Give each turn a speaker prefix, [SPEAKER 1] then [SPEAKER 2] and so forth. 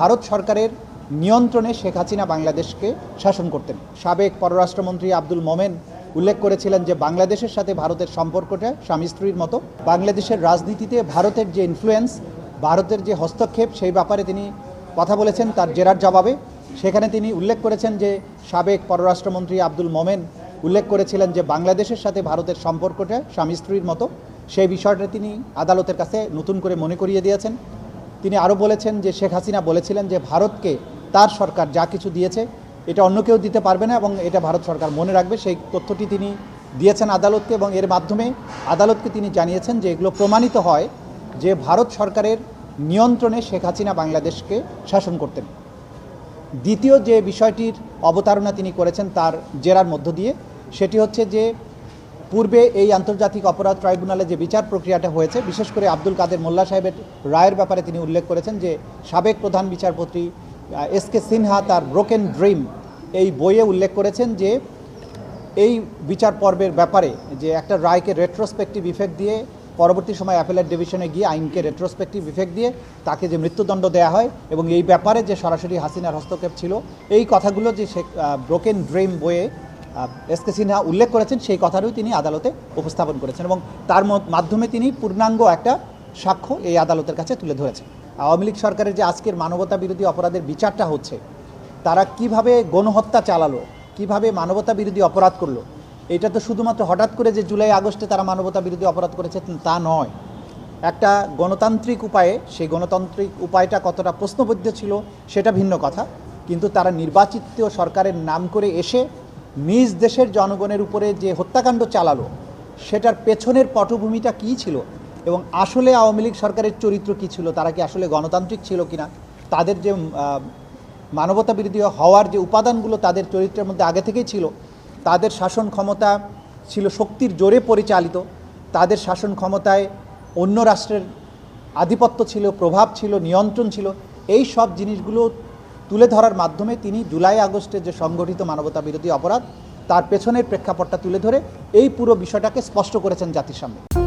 [SPEAKER 1] ভারত সরকারের নিয়ন্ত্রণে শেখ হাসিনা বাংলাদেশকে শাসন করতেন। সাবেক পররাষ্ট্রমন্ত্রী আব্দুল মোমেন উল্লেখ করেছিলেন যে, বাংলাদেশের সাথে ভারতের সম্পর্কটা স্বামী স্ত্রীর মতো। বাংলাদেশের রাজনীতিতে ভারতের যে ইনফ্লুয়েন্স ভারতের যে হস্তক্ষেপ, সেই ব্যাপারে তিনি কথা বলেছেন তার জেরার জবাবে। সেখানে তিনি উল্লেখ করেছেন যে, সাবেক পররাষ্ট্রমন্ত্রী আব্দুল মোমেন উল্লেখ করেছিলেন যে, বাংলাদেশের সাথে ভারতের সম্পর্কটা স্বামী স্ত্রীর মতো। সেই বিষয়টা তিনি আদালতের কাছে নতুন করে মনে করিয়ে দিয়েছেন। তিনি আরও বলেছেন যে শেখ হাসিনা বলেছিলেন যে ভারতকে তার সরকার যা কিছু দিয়েছে, এটা অন্য কেউ দিতে পারবে না এবং এটা ভারত সরকার মনে রাখবে। সেই তথ্যটি তিনি দিয়েছেন আদালতকে এবং এর মাধ্যমে আদালতকে তিনি জানিয়েছেন যে এগুলো প্রমাণিত হয় যে ভারত সরকারের নিয়ন্ত্রণে শেখ হাসিনা বাংলাদেশকে শাসন করতেন। দ্বিতীয় যে বিষয়টির অবতারণা তিনি করেছেন তার জেরার মধ্য দিয়ে, সেটি হচ্ছে যে পূর্বে এই আন্তর্জাতিক অপরাধ ট্রাইব্যুনালে যে বিচার প্রক্রিয়াটা হয়েছে, বিশেষ করে আব্দুল কাদের মোল্লা সাহেবের রায়ের ব্যাপারে তিনি উল্লেখ করেছেন যে সাবেক প্রধান বিচারপতি এস কে সিনহা তার ব্রোকেন ড্রিম এই বইয়ে উল্লেখ করেছেন যে এই বিচার পর্বের ব্যাপারে যে একটা রায়কে রেট্রোস্পেক্টিভ ইফেক্ট দিয়ে, পরবর্তী সময় অ্যাপেলেট ডিভিশনে গিয়ে আইনকে রেট্রোস্পেক্টিভ ইফেক্ট দিয়ে তাকে যে মৃত্যুদণ্ড দেওয়া হয় এবং এই ব্যাপারে যে সরাসরি হাসিনার হস্তক্ষেপ ছিল, এই কথাগুলো যে সে ব্রোকেন ড্রিম বইয়ে এস কে সিনহা উল্লেখ করেছেন, সেই কথাটিও তিনি আদালতে উপস্থাপন করেছেন এবং তার মাধ্যমে তিনি পূর্ণাঙ্গ একটা সাক্ষ্য এই আদালতের কাছে তুলে ধরেছেন। আওয়ামী লীগ সরকারের যে আজকের মানবতা বিরোধী অপরাধের বিচারটা হচ্ছে, তারা কীভাবে গণহত্যা চালালো, কীভাবে মানবতা বিরোধী অপরাধ করল, এটা তো শুধুমাত্র হঠাৎ করে যে জুলাই, আগস্টে তারা মানবতা বিরোধী অপরাধ করেছে, তা নয়। একটা গণতান্ত্রিক উপায়ে, সেই গণতান্ত্রিক উপায়টা কতটা প্রশ্নবদ্ধ ছিল, সেটা ভিন্ন কথা। কিন্তু তারা নির্বাচিত সরকারের নাম করে এসে নিজ দেশের জনগণের উপরে যে হত্যাকাণ্ড চালালো, সেটার পেছনের পটভূমিটা কী ছিল এবং আসলে আওয়ামী লীগ সরকারের চরিত্র কী ছিল, তারা কি আসলে গণতান্ত্রিক ছিল কিনা, তাদের যে মানবতা বিরোধী হওয়ার যে উপাদানগুলো তাদের চরিত্রের মধ্যে আগে থেকেই ছিল, তাদের শাসন ক্ষমতা ছিল শক্তির জোরে পরিচালিত, তাদের শাসন ক্ষমতায় অন্য রাষ্ট্রের আধিপত্য ছিল, প্রভাব ছিল, নিয়ন্ত্রণ ছিল, এই সব জিনিসগুলো তুলে ধরার মাধ্যমে তিনি জুলাই আগস্টে যে সংগঠিত মানবতা বিরোধী অপরাধ, তার পেছনের প্রেক্ষাপটটা তুলে ধরে এই পুরো বিষয়টাকে স্পষ্ট করেছেন জাতির সামনে।